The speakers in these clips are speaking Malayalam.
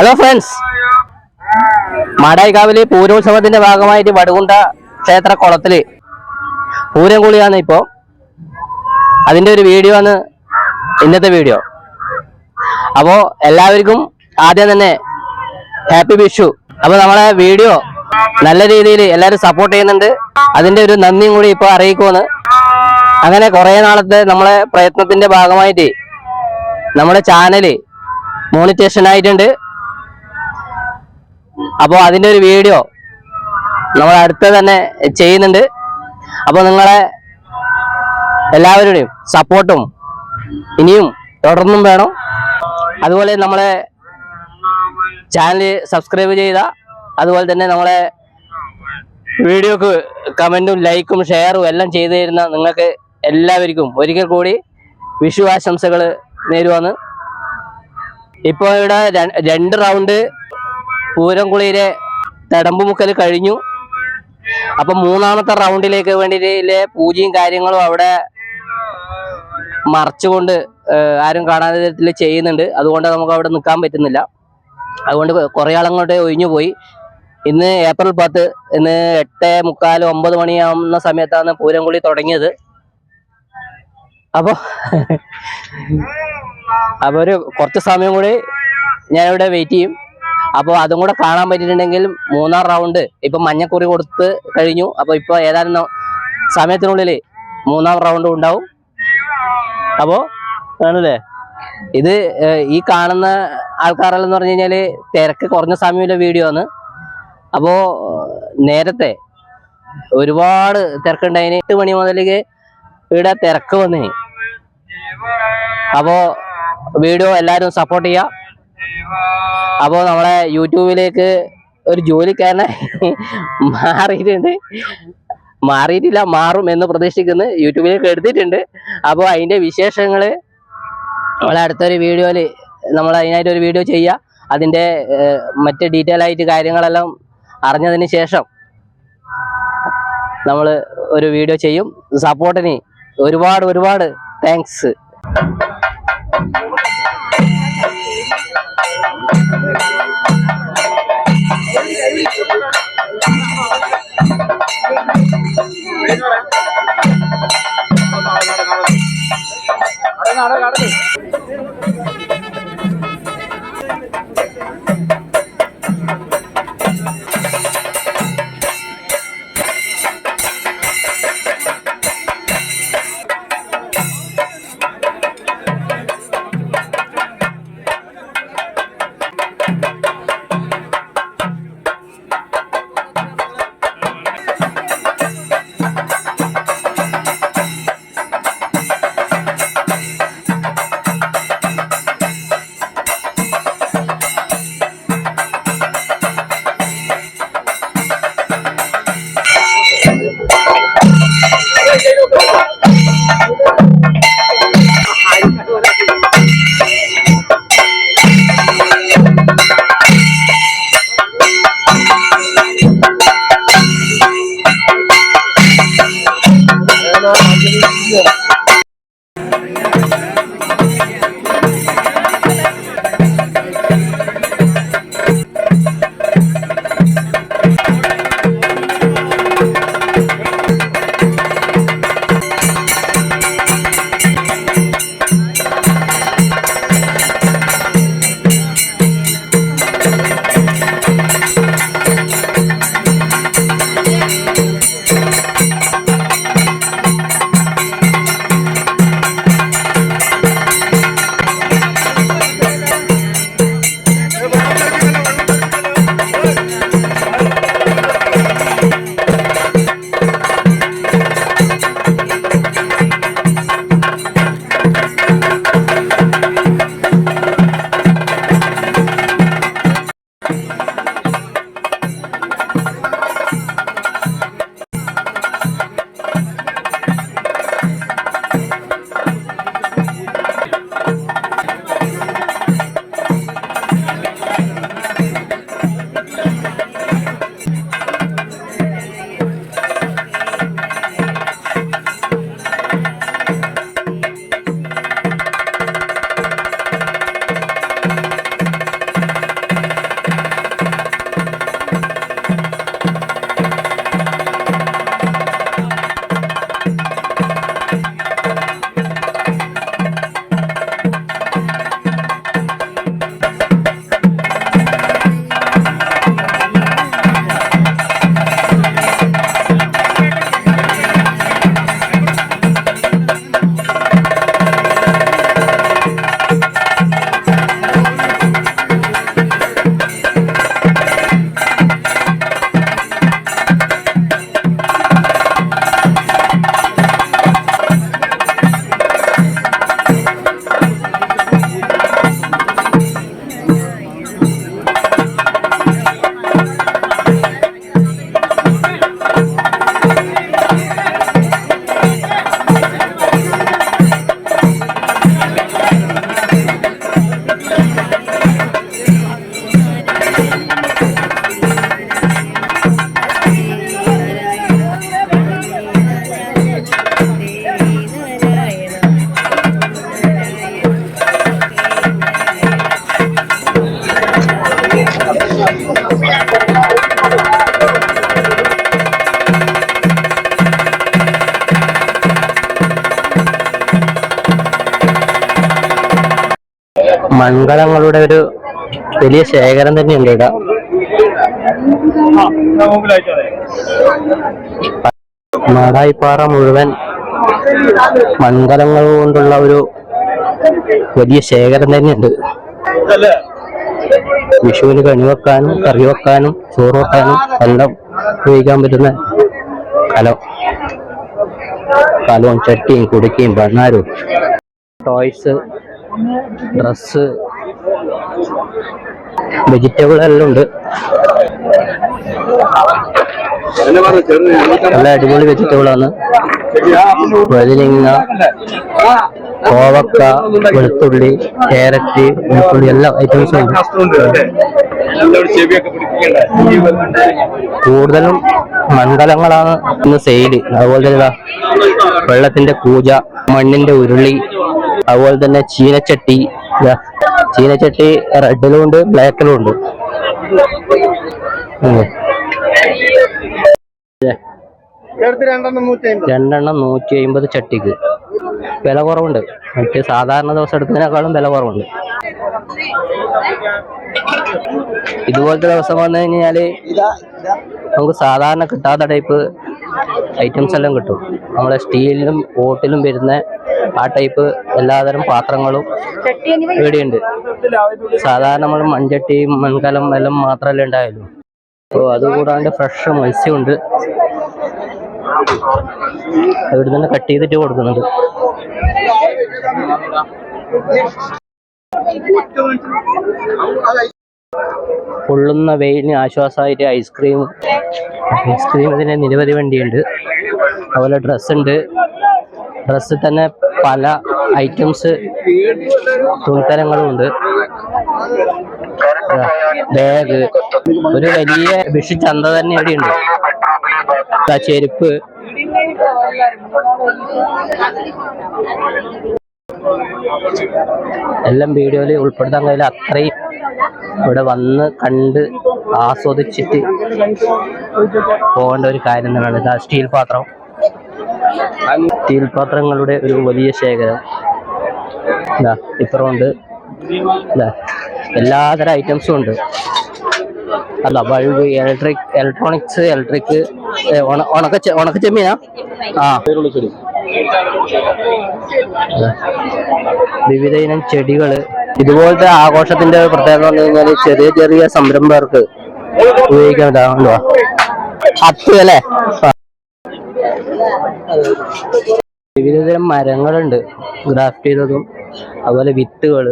ഹലോ ഫ്രണ്ട്സ് മാടായിക്കാവിൽ പൂരോത്സവത്തിന്റെ ഭാഗമായിട്ട് വടുകുണ്ട ക്ഷേത്ര കുളത്തിൽ പൂരം കുളിയാണ് ഇപ്പോ. അതിന്റെ ഒരു വീഡിയോ ആണ് ഇന്നത്തെ വീഡിയോ അപ്പോ എല്ലാവർക്കും ആദ്യം തന്നെ ഹാപ്പി വിഷു. അപ്പൊ നമ്മളെ വീഡിയോ നല്ല രീതിയിൽ എല്ലാവരും സപ്പോർട്ട് ചെയ്യുന്നുണ്ട്. അതിന്റെ ഒരു നന്ദിയും കൂടി ഇപ്പൊ അറിയിക്കുമെന്ന് അങ്ങനെ കുറെ നാളത്തെ നമ്മളെ പ്രയത്നത്തിന്റെ ഭാഗമായിട്ട് നമ്മുടെ ചാനൽ മോണിറ്റേഷൻ ആയിട്ടുണ്ട്. അപ്പോൾ അതിന്റെ ഒരു വീഡിയോ നമ്മൾ അടുത്ത് തന്നെ ചെയ്യുന്നുണ്ട്. അപ്പോൾ നിങ്ങളെ എല്ലാവരുടെയും സപ്പോർട്ടും ഇനിയും തുടർന്നും വേണം. അതുപോലെ നമ്മളെ ചാനൽ സബ്സ്ക്രൈബ് ചെയ്ത അതുപോലെ തന്നെ നമ്മളെ വീഡിയോക്ക് കമന്റും ലൈക്കും ഷെയറും എല്ലാം ചെയ്തു തരുന്ന നിങ്ങൾക്ക് എല്ലാവർക്കും ഒരിക്കൽ കൂടി വിഷു ആശംസകൾ നേരുവാന്ന് ഇപ്പോൾ ഇവിടെ രണ്ട് റൗണ്ട് പൂരംകുളിയിലെ തെടമ്പുമുക്കൽ കഴിഞ്ഞു. അപ്പൊ മൂന്നാമത്തെ റൗണ്ടിലേക്ക് വേണ്ടിയിട്ട് പൂജയും കാര്യങ്ങളും അവിടെ മറച്ചുകൊണ്ട് ആരും കാണാത്ത വിധത്തിൽ ചെയ്യുന്നുണ്ട്. അതുകൊണ്ട് നമുക്ക് അവിടെ നിൽക്കാൻ പറ്റുന്നില്ല. അതുകൊണ്ട് കുറെ ആളങ്ങോട്ട് ഒഴിഞ്ഞു പോയി. ഇന്ന് ഏപ്രിൽ പത്ത് ഇന്ന് എട്ട് മുക്കാൽ ഒമ്പത് മണിയാവുന്ന സമയത്താണ് പൂരംകുളി തുടങ്ങിയത്. അപ്പോൾ അപ്പോൾ ഒരു കുറച്ച് സമയം കൂടി ഞാനിവിടെ വെയിറ്റ് ചെയ്യും. അപ്പോൾ അതും കൂടെ കാണാൻ പറ്റിയിട്ടുണ്ടെങ്കിൽ മൂന്നാം റൗണ്ട് ഇപ്പൊ മഞ്ഞക്കുറി കൊടുത്ത് കഴിഞ്ഞു. അപ്പോൾ ഇപ്പൊ ഏതാനും സമയത്തിനുള്ളിൽ മൂന്നാം റൗണ്ട് ഉണ്ടാവും. അപ്പോൾ ആണല്ലേ? ഇത് ഈ കാണുന്ന ആൾക്കാരെല്ലാം എന്ന് പറഞ്ഞു കഴിഞ്ഞാൽ തിരക്ക് കുറഞ്ഞ സമയമുള്ള വീഡിയോ ആണ്. അപ്പോൾ നേരത്തെ ഒരുപാട് തിരക്കുണ്ടായിന്. എട്ട് മണി മുതലേക്ക് ഇവിടെ തിരക്ക് വന്നിന്. അപ്പോൾ വീഡിയോ എല്ലാവരും സപ്പോർട്ട് ചെയ്യാം. അപ്പോൾ നമ്മളെ യൂട്യൂബിലേക്ക് ഒരു ജോലിക്കാരനെ മാറിയിട്ടുണ്ട്. മാറിയിട്ടില്ല മാറും എന്ന് പ്രതീക്ഷിക്കുന്നു. യൂട്യൂബിലേക്ക് എടുത്തിട്ടുണ്ട്. അപ്പോൾ അതിന്റെ വിശേഷങ്ങൾ നമ്മളെ അടുത്തൊരു വീഡിയോയിൽ നമ്മൾ അതിനായിട്ട് ഒരു വീഡിയോ ചെയ്യുക അതിന്റെ ഏഹ്, മറ്റ് ഡീറ്റെയിൽ ആയിട്ട് കാര്യങ്ങളെല്ലാം അറിഞ്ഞതിന് ശേഷം നമ്മൾ ഒരു വീഡിയോ ചെയ്യും. സപ്പോർട്ടിന് ഒരുപാട് ഒരുപാട് താങ്ക്സ് മൺകലങ്ങളുടെ ഒരു വലിയ ശേഖരം തന്നെയുണ്ട് ഇവിടെ. മാടായിപ്പാറ മുഴുവൻ മൺകലങ്ങൾ കൊണ്ടുള്ള ഒരു വലിയ ശേഖരം തന്നെയുണ്ട്. വിഷുവിന് കണി വെക്കാനും കറി വെക്കാനും ചോറ് വെക്കാനും എല്ലാം ഉപയോഗിക്കാൻ പറ്റുന്ന കലം കലവും ചട്ടിയും കുടുക്കയും ബണ്ണാരും ടോയ്സ് ഡ്രസ്സ് വെജിറ്റബിൾ എല്ലാം ഉണ്ട്. നല്ല അടിപൊളി വെജിറ്റബിൾ ആണ്. വഴുതിനിങ്ങ കോവക്ക വെളുത്തുള്ളി ക്യാരറ്റ് വെളുത്തുള്ളി എല്ലാ ഐറ്റംസും ഉണ്ട്. കൂടുതലും മണ്ഡലങ്ങളാണ് ഇന്ന് സെയിൽ അതുപോലെ തന്നെ വെള്ളത്തിന്റെ പൂജ മണ്ണിന്റെ ഉരുളി അതുപോലെ തന്നെ ചീനച്ചട്ടി ചീനച്ചട്ടി റെഡിലും ഉണ്ട് ബ്ലാക്കിലും ഉണ്ട്. രണ്ടെണ്ണം നൂറ്റി അമ്പത് ചട്ടിക്ക്. വില കുറവുണ്ട്. മറ്റ് സാധാരണ ദിവസം എടുക്കുന്നതിനേക്കാളും വില കുറവുണ്ട്. ഇതുപോലത്തെ ദിവസം വന്നു കഴിഞ്ഞാൽ നമുക്ക് സാധാരണ കിട്ടാത്ത ടൈപ്പ് ഐറ്റംസ് എല്ലാം കിട്ടും. നമ്മളെ സ്റ്റീലിലും ഓട്ടിലും വരുന്ന ആ ടൈപ്പ് എല്ലാതരം പാത്രങ്ങളും ഇവിടെയുണ്ട്. സാധാരണ നമ്മൾ മൺചട്ടി മൺകലം എല്ലാം മാത്രമല്ലേ ഉണ്ടായുള്ളൂ. അപ്പോൾ അതുകൂടാണ്ട് ഫ്രഷ് മത്സ്യമുണ്ട്. ഇവിടെ തന്നെ കട്ട് ചെയ്തിട്ട് കൊടുക്കുന്നുണ്ട്. പൊള്ളുന്ന വെയിലിന് ആശ്വാസമായിട്ട് ഐസ്ക്രീം ഐസ്ക്രീം ഇതിന് നിരവധി വണ്ടിയുണ്ട്. അതുപോലെ ഡ്രസ്സ് ഉണ്ട് ഡ്രസ്സിൽ തന്നെ പല ഐറ്റംസ് തുണിത്തരങ്ങളും ഉണ്ട് ബാഗ്. ഒരു വലിയ വിഷു ചന്ത തന്നെ ഇവിടെ ഉണ്ട് ചെരുപ്പ്. എല്ലാം വീഡിയോയിൽ ഉൾപ്പെടുത്താൻ കഴിയില്ല. അത്രയും ഇവിടെ വന്ന് കണ്ട് ആസ്വദിച്ചിട്ട് പോകേണ്ട ഒരു കാര്യം തന്നെയാണ്. ഇതാ സ്റ്റീൽ പാത്രം. സ്റ്റീൽ പാത്രങ്ങളുടെ ഒരു വലിയ ശേഖരം. ഇതാ ഇപ്പുറമുണ്ട്. ഇതാ എല്ലാതരം ഐറ്റംസും ഉണ്ട്. അല്ല ബൾബ് ഇലക്ട്രിക് ഇലക്ട്രോണിക്സ് ഇലക്ട്രിക് ഉണക്ക ഉണക്ക ചെമ്മീനാ? ആ. വിവിധ ഇനം ചെടികൾ. ഇതുപോലത്തെ ആഘോഷത്തിന്റെ പ്രത്യേകത എന്ന് കഴിഞ്ഞാൽ ചെറിയ ചെറിയ സംരംഭകർക്ക് ഉപയോഗിക്കാൻ ഹത്ത് അല്ലേ. വിവിധതരം മരങ്ങളുണ്ട്. ഗ്രാഫ്റ്റ് ചെയ്തതും അതുപോലെ വിത്തുകൾ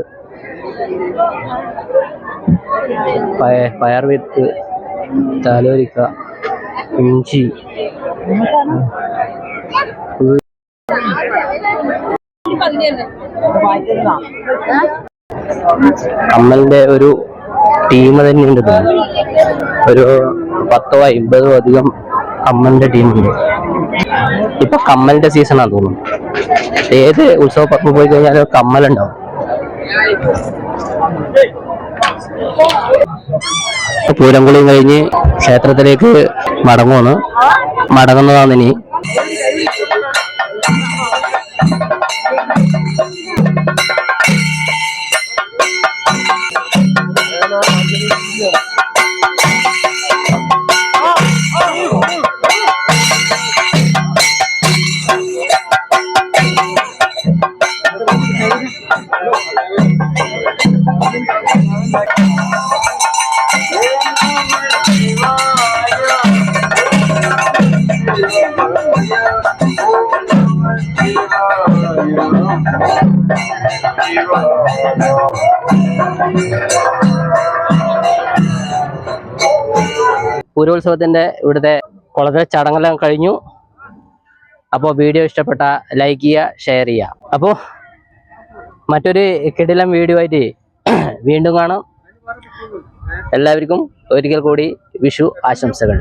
പയ- പയർ വിത്ത് താലോലിക്ക ഇഞ്ചി. കമ്മലിന്റെ ഒരു ടീം തന്നെയുണ്ട്. ഒരു പത്തോ അമ്പതോ അധികം കമ്മലിന്റെ ടീമുണ്ട്. ഇപ്പൊ കമ്മലിന്റെ സീസണാന്ന് തോന്നുന്നു. ഏത് ഉത്സവ പത്മ പോയി കഴിഞ്ഞാലും കമ്മലുണ്ടാവും. പൂരംകുളിയും കഴിഞ്ഞ് ക്ഷേത്രത്തിലേക്ക് മടങ്ങുന്നു മടങ്ങുന്നതാണ് ഇനി പൂരോത്സവത്തിന്റെ ഇവിടുത്തെ കുളത്തിലെ ചടങ്ങെല്ലാം കഴിഞ്ഞു. അപ്പോൾ വീഡിയോ ഇഷ്ടപ്പെട്ട ലൈക്ക് ചെയ്യുക ഷെയർ ചെയ്യുക. അപ്പോൾ മറ്റൊരു കിടിലം വീഡിയോ ആയിട്ട് വീണ്ടും കാണാം. എല്ലാവർക്കും ഒരിക്കൽ കൂടി വിഷു ആശംസകൾ.